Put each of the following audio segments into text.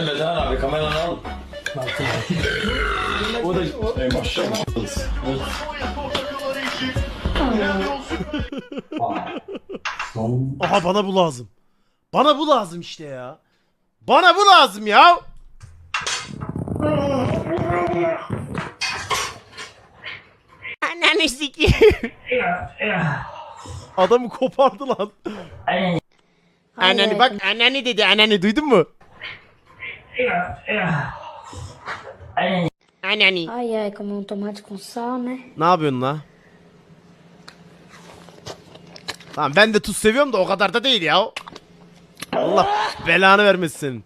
Gel Metehan abi kameranı al. o da Ey maşallah. Aha bana bu lazım. Bana bu lazım işte ya. Bana bu lazım ya. Ananı sikeyim. Adamı kopardı lan. Ananı bak ananı dedi ananı duydun mu? Ananı. Ai, ai, comer um tomate com sal, né? Ne yapıyorsun la? Tamam ben de tuz seviyorum da o kadar da değil ya. Allah belanı vermesin.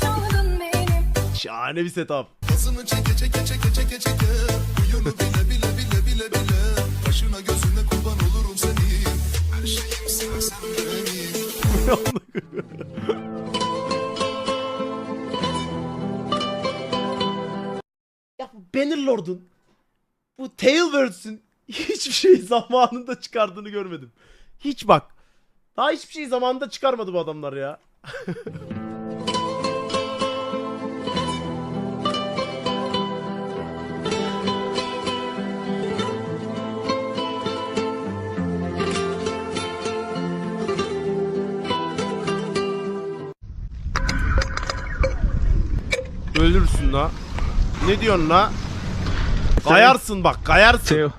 Çaldın benim Şahane bir setup. Pasını çeke çeke çeke çeke çeke Huyunu bile bile bile bile bile Başına gözüne kurban olurum senin Her şeyim sen sen benim Ya bu Bannerlord'un bu Tailwords'ün hiçbir şey zamanında çıkardığını görmedim. Hiç bak. Daha hiçbir şey zamanında çıkarmadı bu adamlar ya. Ölürsün la. Ne diyorsun la? Kayarsın bak kayarsın.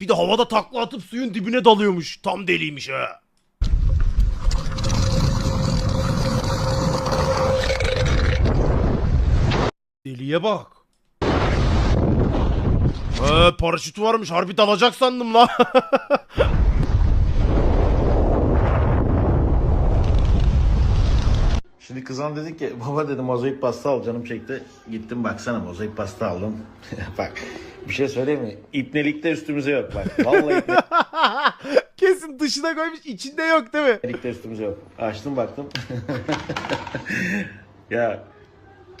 Bir de havada takla atıp suyun dibine dalıyormuş. Tam deliymiş ha. Deliye bak. Ee, paraşütü varmış. Harbi dalacak sandım la. Şimdi kızan dedi ki baba dedi mozaik pasta al canım çekti. Gittim baksana mozaik pasta aldım. bak bir şey söyleyeyim mi? İpnelikte üstümüze yok bak. Vallahi Kesin dışına koymuş. içinde yok değil mi? İpnelikte üstümüze yok. Açtım baktım. ya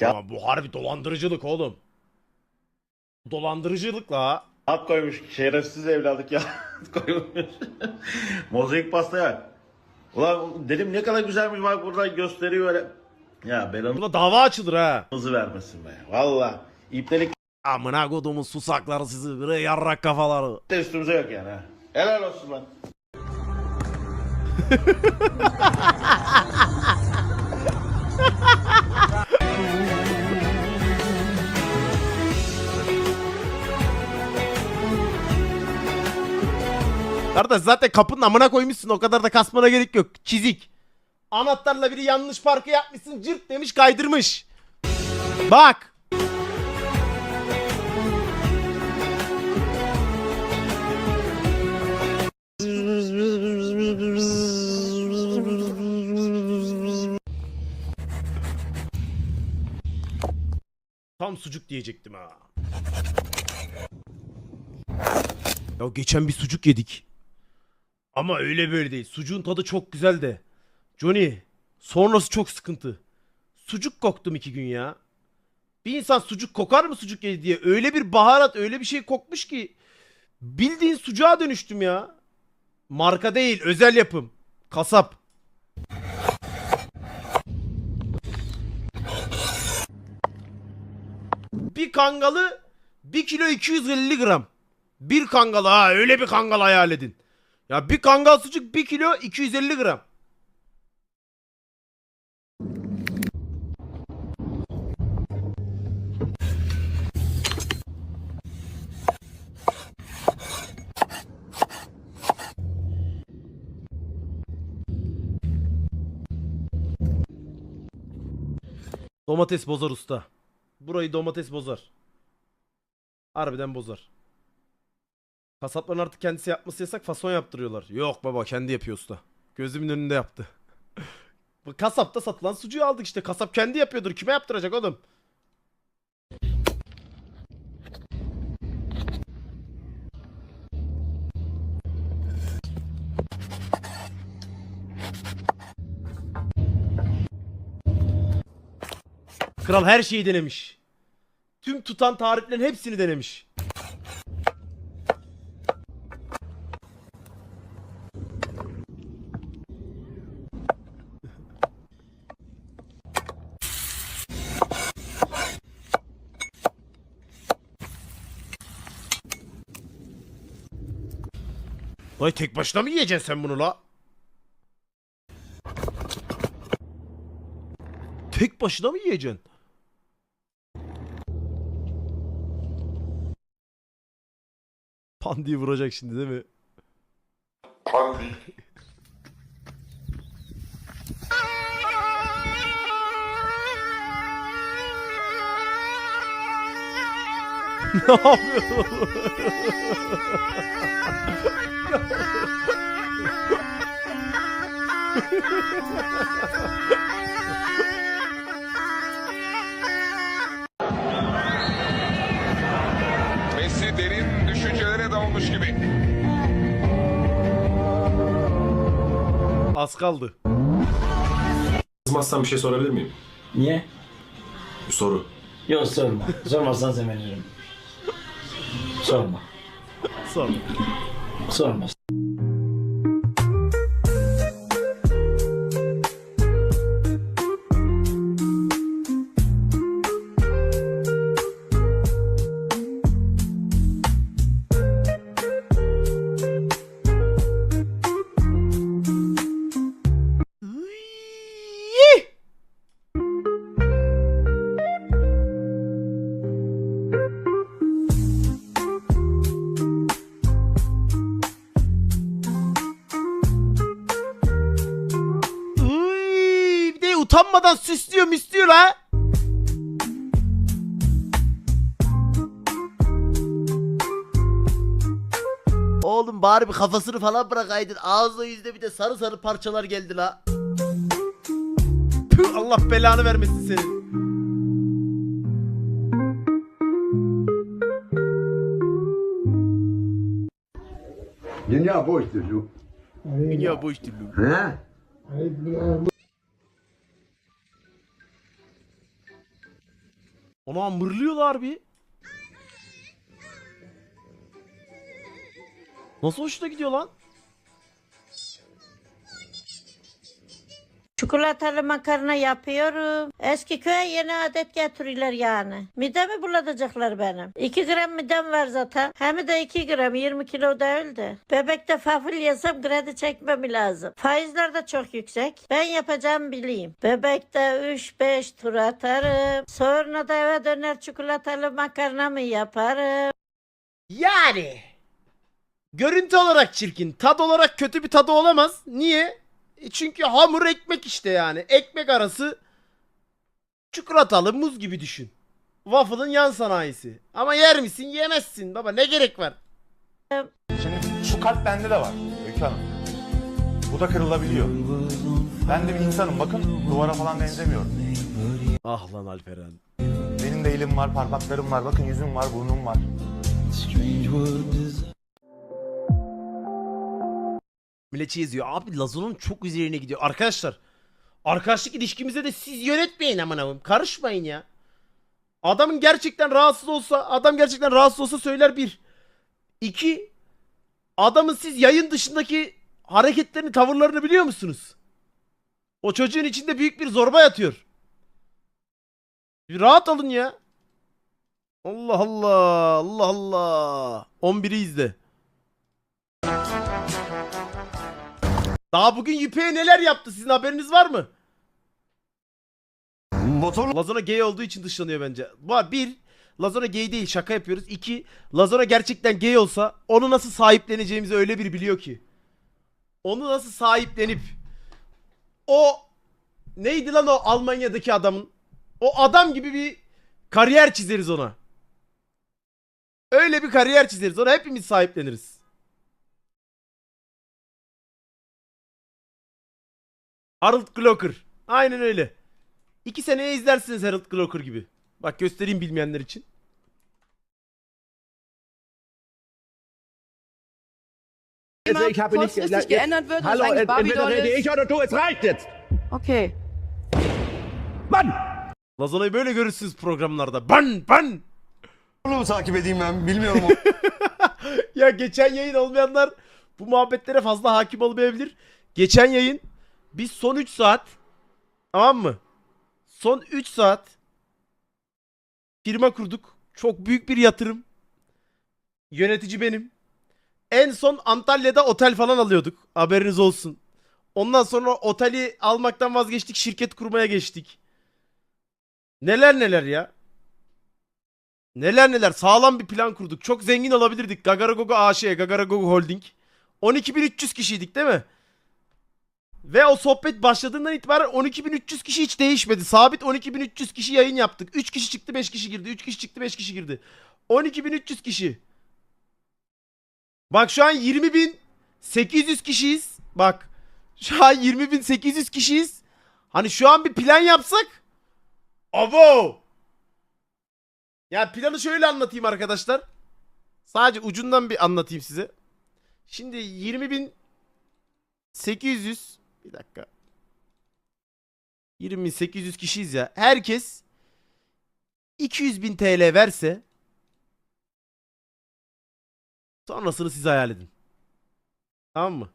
Ama bu harbi dolandırıcılık oğlum. Dolandırıcılık la. at koymuş şerefsiz evladık ya. koymuş. mozaik pasta ya. Ulan dedim ne kadar güzelmiş bak burada gösteriyor öyle. Ya belanızı Buna dava açılır ha. vermesin be. Valla ipnelikte Amına kodumun susakları sizi. Bre yarrak kafaları. üstümüze yok yani ha. Helal olsun lan. Kardeş zaten kapının amına koymuşsun. O kadar da kasmana gerek yok. Çizik. Anahtarla biri yanlış parkı yapmışsın. Cırt demiş kaydırmış. Bak. Tam sucuk diyecektim ha. Ya geçen bir sucuk yedik. Ama öyle böyle değil. Sucuğun tadı çok güzel de. Johnny, sonrası çok sıkıntı. Sucuk koktum iki gün ya. Bir insan sucuk kokar mı sucuk yedi diye. Öyle bir baharat, öyle bir şey kokmuş ki. Bildiğin sucuğa dönüştüm ya. Marka değil, özel yapım. Kasap. Bir kangalı 1 kilo 250 gram. Bir kangal ha öyle bir kangal hayal edin. Ya bir kangal sucuk 1 kilo 250 gram. Domates bozar usta. Burayı domates bozar. Harbiden bozar. Kasapların artık kendisi yapması yasak fason yaptırıyorlar. Yok baba kendi yapıyor usta. Gözümün önünde yaptı. Bu Kasapta satılan sucuğu aldık işte. Kasap kendi yapıyordur. Kime yaptıracak oğlum? Kral her şeyi denemiş. Tüm tutan tariflerin hepsini denemiş. Dayı tek başına mı yiyeceksin sen bunu la? Tek başına mı yiyeceksin? Pandiyi vuracak şimdi değil mi? Ne yapıyor? Messi derin düşüncelere dalmış gibi. Az kaldı. Kızmazsan bir şey sorabilir miyim? Niye? Bir soru. Yok sorma. Sormazsan sevinirim. Sorma. Sonra. Sorma. Bari bir kafasını falan bırakaydın. Ağzına yüzde bir de sarı sarı parçalar geldi la. Tüh, Allah belanı vermesin senin. Dünya boş çocuk. Dünya boş türlü. He? Ona mırlıyorlar bir. Nasıl hoşuna gidiyor lan? Çikolatalı makarna yapıyorum. Eski köye yeni adet getiriyorlar yani. Midemi bulatacaklar benim. 2 gram midem var zaten. Hem de 2 gram 20 kilo değil de. Bebekte fasulye yesem kredi çekmem lazım. Faizler de çok yüksek. Ben yapacağım bileyim. Bebekte 3-5 tur atarım. Sonra da eve döner çikolatalı makarna mı yaparım. Yani. Görüntü olarak çirkin. Tad olarak kötü bir tadı olamaz. Niye? E çünkü hamur ekmek işte yani. Ekmek arası çikolatalı muz gibi düşün. Waffle'ın yan sanayisi. Ama yer misin? Yemezsin baba. Ne gerek var? Şimdi şu kalp bende de var Öykü Hanım. Bu da kırılabiliyor. Ben de bir insanım bakın duvara falan benzemiyorum. Ah lan Alperen. Benim de elim var, parmaklarım var, bakın yüzüm var, burnum var. Milletçi yazıyor. Abi Lazon'un çok üzerine gidiyor. Arkadaşlar. Arkadaşlık ilişkimize de siz yönetmeyin aman abim. Karışmayın ya. Adamın gerçekten rahatsız olsa, adam gerçekten rahatsız olsa söyler bir. İki, adamın siz yayın dışındaki hareketlerini, tavırlarını biliyor musunuz? O çocuğun içinde büyük bir zorba yatıyor. Bir rahat olun ya. Allah Allah, Allah Allah. 11'i izle. Daha bugün Yüpe'ye neler yaptı sizin haberiniz var mı? Motor Lazona gay olduğu için dışlanıyor bence. Var bir, Lazona gay değil şaka yapıyoruz. İki, Lazona gerçekten gay olsa onu nasıl sahipleneceğimizi öyle bir biliyor ki. Onu nasıl sahiplenip o neydi lan o Almanya'daki adamın o adam gibi bir kariyer çizeriz ona. Öyle bir kariyer çizeriz ona hepimiz sahipleniriz. Harold Glocker. Aynen öyle. İki seneye izlersiniz Harold Glocker gibi. Bak göstereyim bilmeyenler için. Also ich habe nicht kurzfristig geändert wird Hallo, ent- Barbie-Doll entweder rede ist. ich oder du, es reicht jetzt. Okay. Mann! Lazona'yı böyle görürsünüz programlarda. Ban ban. mu takip edeyim ben bilmiyorum. ya geçen yayın olmayanlar bu muhabbetlere fazla hakim olmayabilir. Geçen yayın biz son 3 saat tamam mı? Son 3 saat firma kurduk. Çok büyük bir yatırım. Yönetici benim. En son Antalya'da otel falan alıyorduk. Haberiniz olsun. Ondan sonra oteli almaktan vazgeçtik. Şirket kurmaya geçtik. Neler neler ya. Neler neler sağlam bir plan kurduk. Çok zengin olabilirdik. Gagaragogo AŞ, Gagaragogo Holding. 12.300 kişiydik değil mi? Ve o sohbet başladığından itibaren 12.300 kişi hiç değişmedi. Sabit 12.300 kişi yayın yaptık. 3 kişi çıktı 5 kişi girdi. 3 kişi çıktı 5 kişi girdi. 12.300 kişi. Bak şu an 20.800 kişiyiz. Bak şu an 20.800 kişiyiz. Hani şu an bir plan yapsak. Abo! Ya planı şöyle anlatayım arkadaşlar. Sadece ucundan bir anlatayım size. Şimdi 20.800 bir dakika. 20.800 kişiyiz ya. Herkes 200.000 TL verse sonrasını siz hayal edin. Tamam mı?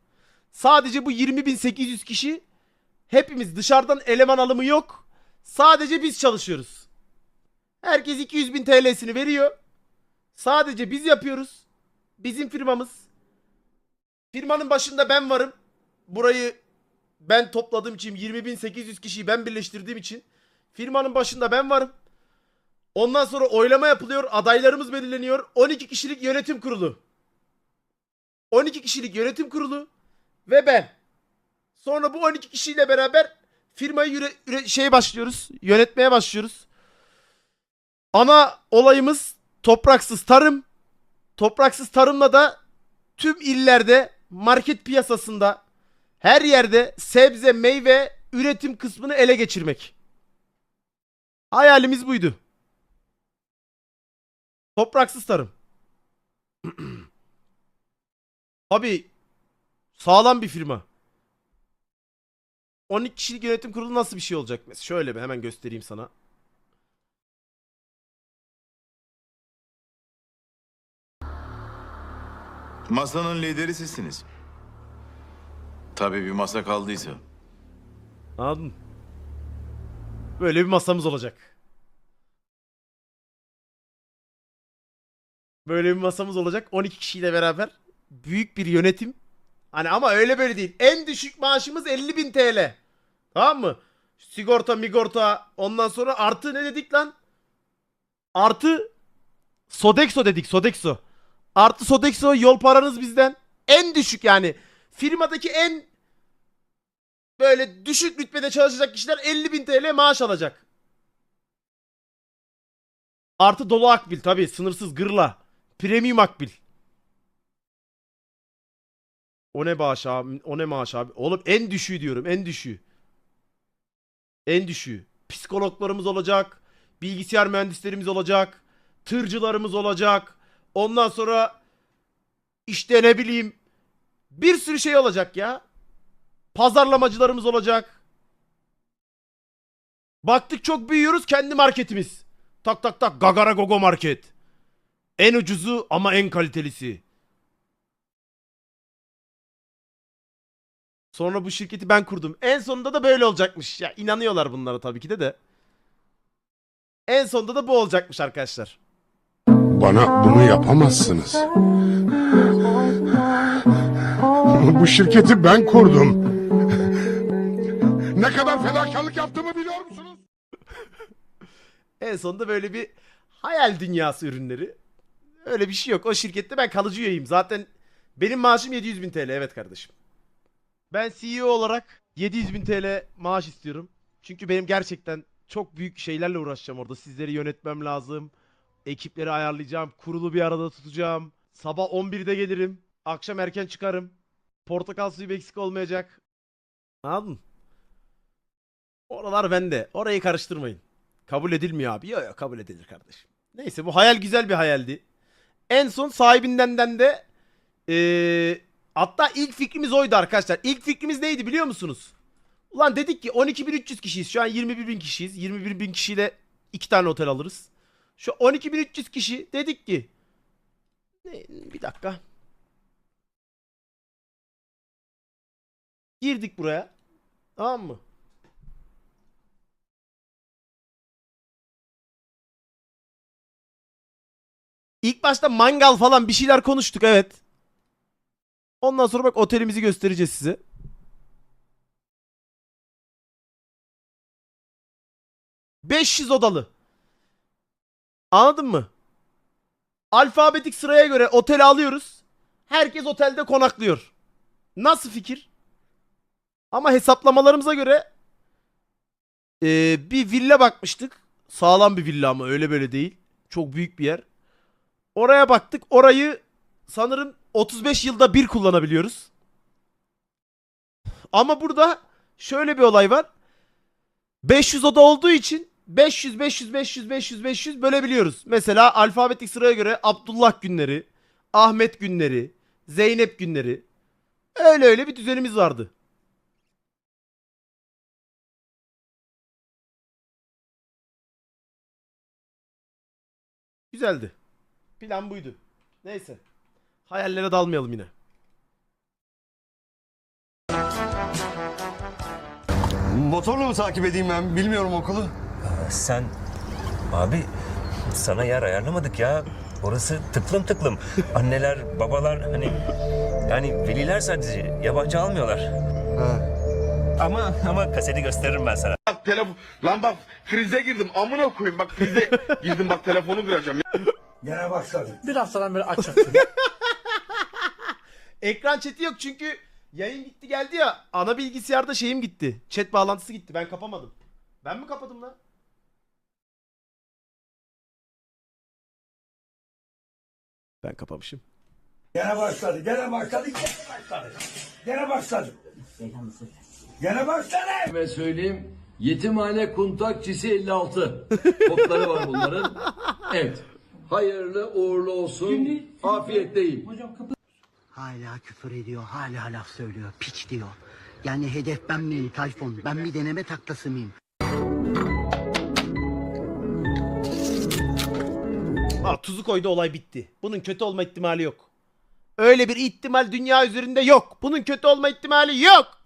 Sadece bu 20.800 kişi hepimiz dışarıdan eleman alımı yok. Sadece biz çalışıyoruz. Herkes 200 bin TL'sini veriyor. Sadece biz yapıyoruz. Bizim firmamız. Firmanın başında ben varım. Burayı ben topladığım için 20.800 kişiyi ben birleştirdiğim için firmanın başında ben varım. Ondan sonra oylama yapılıyor. Adaylarımız belirleniyor. 12 kişilik yönetim kurulu. 12 kişilik yönetim kurulu ve ben. Sonra bu 12 kişiyle beraber firmayı yüre, üre- şeye başlıyoruz. Yönetmeye başlıyoruz. Ana olayımız topraksız tarım. Topraksız tarımla da tüm illerde market piyasasında her yerde sebze, meyve üretim kısmını ele geçirmek. Hayalimiz buydu. Topraksız tarım. Tabii sağlam bir firma. 12 kişilik yönetim kurulu nasıl bir şey olacak? Mesela şöyle bir hemen göstereyim sana. Masanın lideri sizsiniz. Tabii bir masa kaldıysa. Anladın? Böyle bir masamız olacak. Böyle bir masamız olacak. 12 kişiyle beraber büyük bir yönetim. Hani ama öyle böyle değil. En düşük maaşımız 50.000 TL. Tamam mı? Sigorta, migorta ondan sonra artı ne dedik lan? Artı Sodexo dedik Sodexo. Artı Sodexo yol paranız bizden. En düşük yani. Firmadaki en böyle düşük rütbede çalışacak kişiler 50.000 TL maaş alacak. Artı dolu akbil tabi sınırsız gırla. Premium akbil. O ne bağış abi? O ne maaş abi? Oğlum en düşüğü diyorum en düşüğü. En düşüğü. Psikologlarımız olacak. Bilgisayar mühendislerimiz olacak. Tırcılarımız olacak. Ondan sonra işte ne bileyim bir sürü şey olacak ya. Pazarlamacılarımız olacak. Baktık çok büyüyoruz kendi marketimiz. Tak tak tak Gagara Gogo Market. En ucuzu ama en kalitelisi. Sonra bu şirketi ben kurdum. En sonunda da böyle olacakmış. Ya inanıyorlar bunlara tabii ki de de. En sonunda da bu olacakmış arkadaşlar. Bana bunu yapamazsınız. Bu şirketi ben kurdum. Ne kadar fedakarlık yaptığımı biliyor musunuz? En sonunda böyle bir hayal dünyası ürünleri. Öyle bir şey yok. O şirkette ben kalıcı üyeyim. Zaten benim maaşım 700 bin TL. Evet kardeşim. Ben CEO olarak 700 bin TL maaş istiyorum. Çünkü benim gerçekten çok büyük şeylerle uğraşacağım orada. Sizleri yönetmem lazım. Ekipleri ayarlayacağım. Kurulu bir arada tutacağım. Sabah 11'de gelirim. Akşam erken çıkarım. Portakal suyu eksik olmayacak. Anladın? Oralar bende. Orayı karıştırmayın. Kabul edilmiyor abi. Yok yok kabul edilir kardeşim. Neyse bu hayal güzel bir hayaldi. En son sahibinden de eee, hatta ilk fikrimiz oydu arkadaşlar. İlk fikrimiz neydi biliyor musunuz? Ulan dedik ki 12.300 kişiyiz. Şu an 21.000 kişiyiz. 21.000 kişiyle iki tane otel alırız. Şu 12.300 kişi dedik ki bir dakika. Girdik buraya. Tamam mı? İlk başta mangal falan bir şeyler konuştuk evet. Ondan sonra bak otelimizi göstereceğiz size. ...500 odalı. Anladın mı? Alfabetik sıraya göre oteli alıyoruz. Herkes otelde konaklıyor. Nasıl fikir? Ama hesaplamalarımıza göre... eee, ...bir villa bakmıştık. Sağlam bir villa ama öyle böyle değil. Çok büyük bir yer. Oraya baktık. Orayı sanırım 35 yılda bir kullanabiliyoruz. Ama burada şöyle bir olay var. 500 oda olduğu için 500 500 500 500 500 bölebiliyoruz. Mesela alfabetik sıraya göre Abdullah günleri, Ahmet günleri, Zeynep günleri. Öyle öyle bir düzenimiz vardı. Güzeldi. Plan buydu. Neyse. Hayallere dalmayalım yine. Motorla mı takip edeyim ben? Bilmiyorum okulu. Sen abi sana yer ayarlamadık ya. Orası tıklım tıklım. Anneler, babalar hani yani veliler sadece yabancı almıyorlar. Ama ama kaseti gösteririm ben sana. Bak telefon... Lan bak krize girdim. Amına koyayım bak krize girdim bak telefonu kıracağım. Gene başladı. Bir haftadan beri açık. Ekran chat'i yok çünkü yayın gitti geldi ya. Ana bilgisayarda şeyim gitti. Chat bağlantısı gitti. Ben kapamadım. Ben mi kapadım lan? Ben kapamışım. Gene başladı. Gene başladı. Gene başladı. Gene başladı. Gene başladı. Ve söyleyeyim yetimhane kuntakçisi 56. Kodları var bunların. Evet. Hayırlı uğurlu olsun. Afiyetle yiyin. Hala küfür ediyor, hala laf söylüyor, piç diyor. Yani hedef ben miyim Tayfun? Ben bir deneme taklası mıyım? Aa, tuzu koydu olay bitti. Bunun kötü olma ihtimali yok. Öyle bir ihtimal dünya üzerinde yok. Bunun kötü olma ihtimali yok.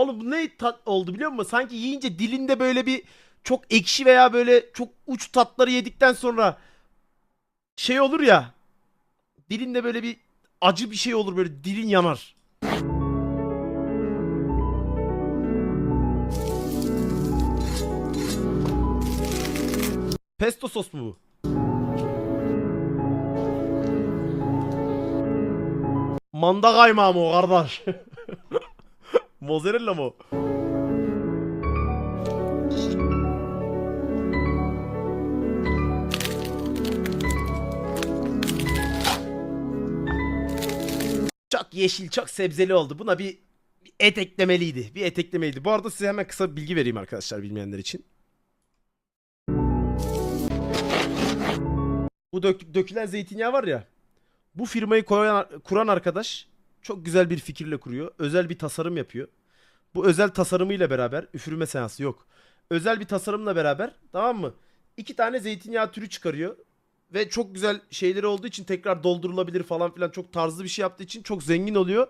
Oğlum bu ne tat oldu biliyor musun? Sanki yiyince dilinde böyle bir çok ekşi veya böyle çok uç tatları yedikten sonra şey olur ya. Dilinde böyle bir acı bir şey olur böyle dilin yanar. Pesto sos mu bu? Manda kaymağı mı o kardeş? Mozzarella mı? Çok yeşil, çok sebzeli oldu. Buna bir et eklemeliydi. Bir et eklemeliydi. Bu arada size hemen kısa bir bilgi vereyim arkadaşlar bilmeyenler için. Bu dök- dökülen zeytinyağı var ya. Bu firmayı koyan, kuran arkadaş çok güzel bir fikirle kuruyor. Özel bir tasarım yapıyor. Bu özel tasarımıyla beraber üfürme seansı yok. Özel bir tasarımla beraber tamam mı? İki tane zeytinyağı türü çıkarıyor. Ve çok güzel şeyleri olduğu için tekrar doldurulabilir falan filan çok tarzı bir şey yaptığı için çok zengin oluyor.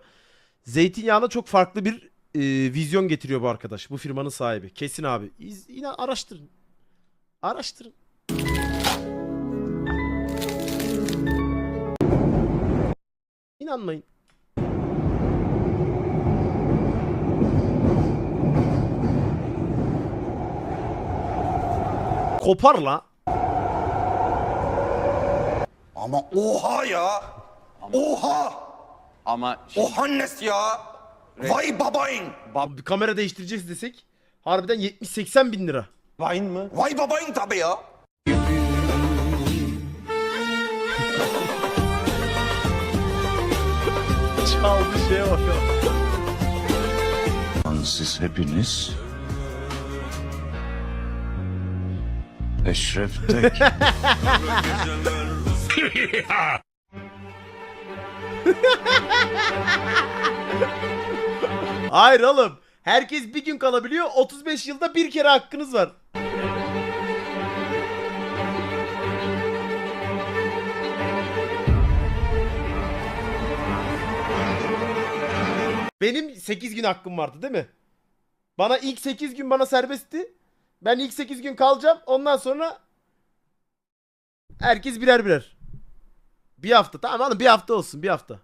Zeytinyağına çok farklı bir e, vizyon getiriyor bu arkadaş. Bu firmanın sahibi. Kesin abi. İz, yine araştırın. Araştırın. İnanmayın. Kopar la. Ama oha ya. Oha. Ama Ohannes ya. Vay babayın. Bir kamera değiştireceğiz desek harbiden 70-80 bin lira. Vine mı? Vay babayın tabii ya. Çaldı şeye bak. Siz hepiniz Eşref Tek Hayır oğlum. Herkes bir gün kalabiliyor. 35 yılda bir kere hakkınız var. Benim 8 gün hakkım vardı değil mi? Bana ilk 8 gün bana serbestti. Ben ilk 8 gün kalacağım. Ondan sonra herkes birer birer. Bir hafta tamam oğlum bir hafta olsun bir hafta.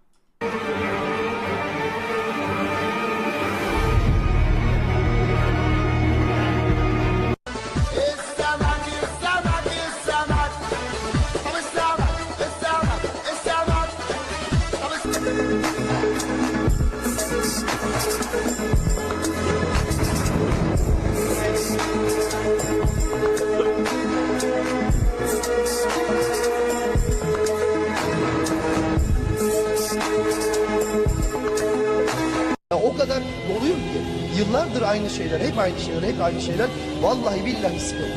Aynı şeyler, hep aynı şeyler, hep aynı şeyler. Vallahi billahi sıkıldım.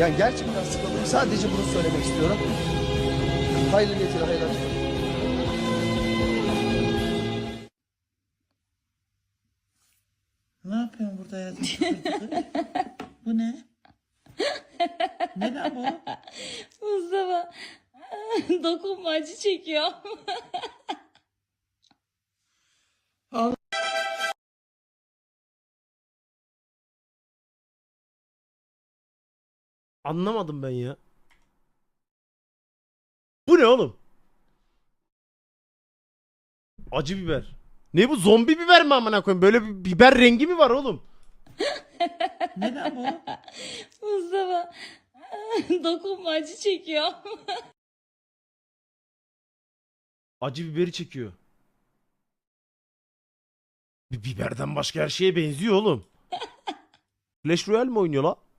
Yani gerçekten sıkıldım. Sadece bunu söylemek istiyorum. Hayırlı geceler, hayırlı akşamlar. Ne yapıyorsun burada ya? bu ne? Ne lan bu? Mustafa dokunma acı çekiyor. Anlamadım ben ya. Bu ne oğlum? Acı biber. Ne bu zombi biber mi amına koyayım? Böyle bir biber rengi mi var oğlum? Ne lan bu? Mustafa dokunma acı çekiyor. Acı biberi çekiyor. Bir biberden başka her şeye benziyor oğlum. Clash Royale mi oynuyor la?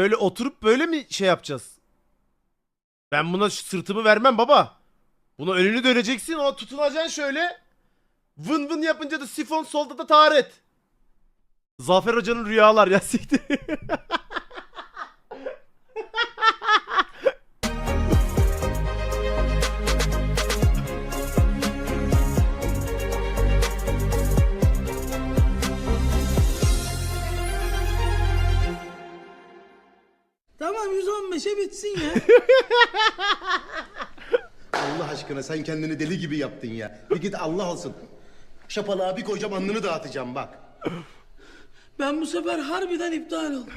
Böyle oturup böyle mi şey yapacağız? Ben buna sırtımı vermem baba. Buna önünü döneceksin o tutunacaksın şöyle. Vın vın yapınca da sifon solda da taharet. Zafer Hoca'nın rüyalar ya siktir. Tamam 115'e bitsin ya. Allah aşkına sen kendini deli gibi yaptın ya. Bir git Allah olsun. Şapalığa bir koyacağım alnını dağıtacağım bak. Ben bu sefer harbiden iptal oldum.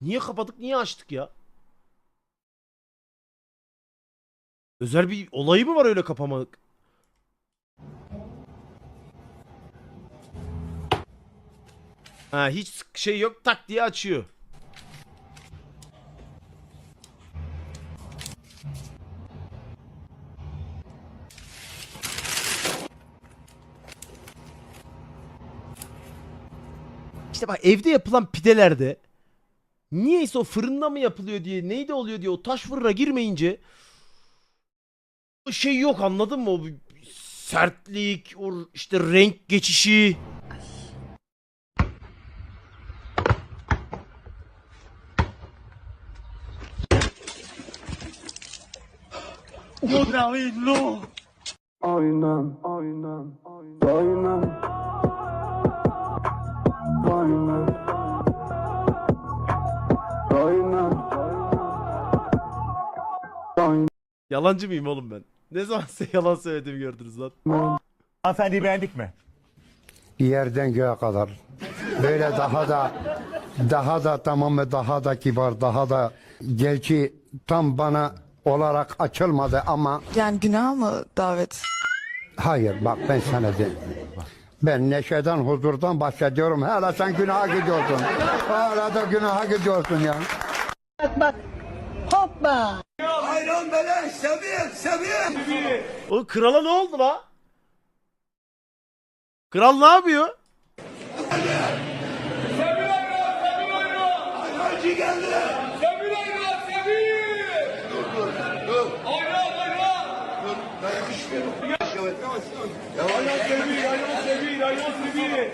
Niye kapadık niye açtık ya? Özel bir olayı mı var öyle kapamak? Ha hiç şey yok tak diye açıyor. İşte bak evde yapılan pidelerde niyeyse o fırında mı yapılıyor diye neyde oluyor diye o taş fırına girmeyince o şey yok anladın mı? O sertlik, o işte renk geçişi. Aynen, aynen, aynen. Aynen. Yalancı mıyım oğlum ben? Ne zaman size yalan söylediğimi gördünüz lan? Hanımefendiyi beğendik mi? Yerden göğe kadar. Böyle daha da daha da tamam ve daha da kibar, daha da gerçi tam bana olarak açılmadı ama Yani günah mı davet? hayır bak ben sana de. Ben neşeden, huzurdan bahsediyorum. Hala sen günaha gidiyorsun. Hala da günaha gidiyorsun ya. Bak bak. Hoppa. Ayran beleş, seviye, seviye. O krala ne oldu la? Kral ne yapıyor? Geldi. Dur, dur, dur. Ayran, ayran. Dur, ben yakışmıyorum. Yavaş, yavaş, yavaş. Ayran sebil, ayran sebil, ayran sebil.